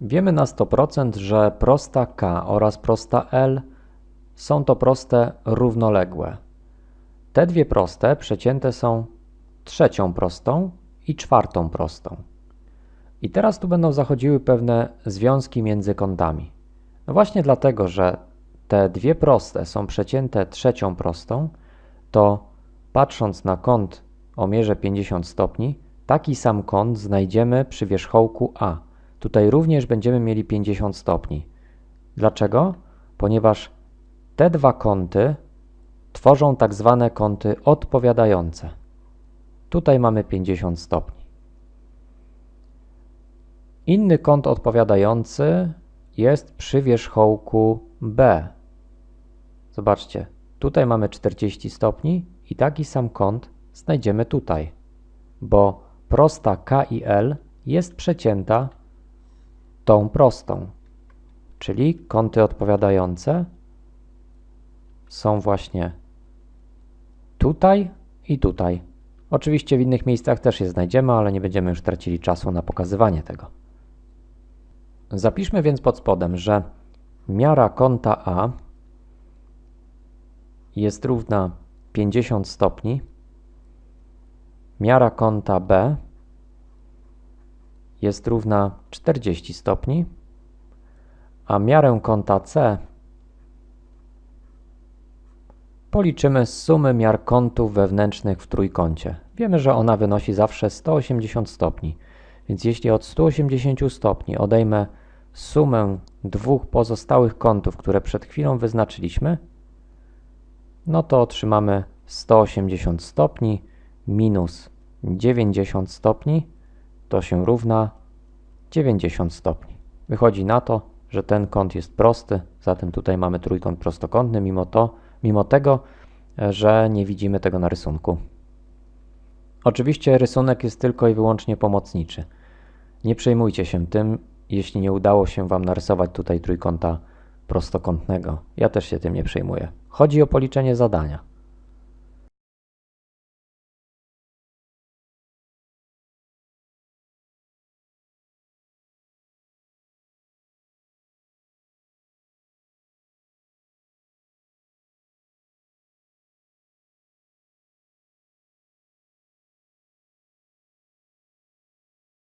Wiemy na 100%, że prosta K oraz prosta L są to proste równoległe. Te dwie proste przecięte są trzecią prostą i czwartą prostą. I teraz tu będą zachodziły pewne związki między kątami. No właśnie dlatego, że te dwie proste są przecięte trzecią prostą, to patrząc na kąt o mierze 50 stopni, taki sam kąt znajdziemy przy wierzchołku A. Tutaj również będziemy mieli 50 stopni. Dlaczego? Ponieważ te dwa kąty tworzą tak zwane kąty odpowiadające. Tutaj mamy 50 stopni. Inny kąt odpowiadający jest przy wierzchołku B. Zobaczcie, tutaj mamy 40 stopni i taki sam kąt znajdziemy tutaj, bo prosta K i L jest przecięta tą prostą, czyli kąty odpowiadające są właśnie tutaj i tutaj. Oczywiście w innych miejscach też je znajdziemy, ale nie będziemy już tracili czasu na pokazywanie tego. Zapiszmy więc pod spodem, że miara kąta A jest równa 50 stopni, miara kąta B jest równa 40 stopni, a miarę kąta C policzymy z sumy miar kątów wewnętrznych w trójkącie. Wiemy, że ona wynosi zawsze 180 stopni, więc jeśli od 180 stopni odejmę sumę dwóch pozostałych kątów, które przed chwilą wyznaczyliśmy, no to otrzymamy 180 stopni minus 90 stopni, to się równa 90 stopni. Wychodzi na to, że ten kąt jest prosty, zatem tutaj mamy trójkąt prostokątny, mimo, to, mimo tego, że nie widzimy tego na rysunku. Oczywiście rysunek jest tylko i wyłącznie pomocniczy. Nie przejmujcie się tym, jeśli nie udało się Wam narysować tutaj trójkąta prostokątnego. Ja też się tym nie przejmuję. Chodzi o policzenie zadania.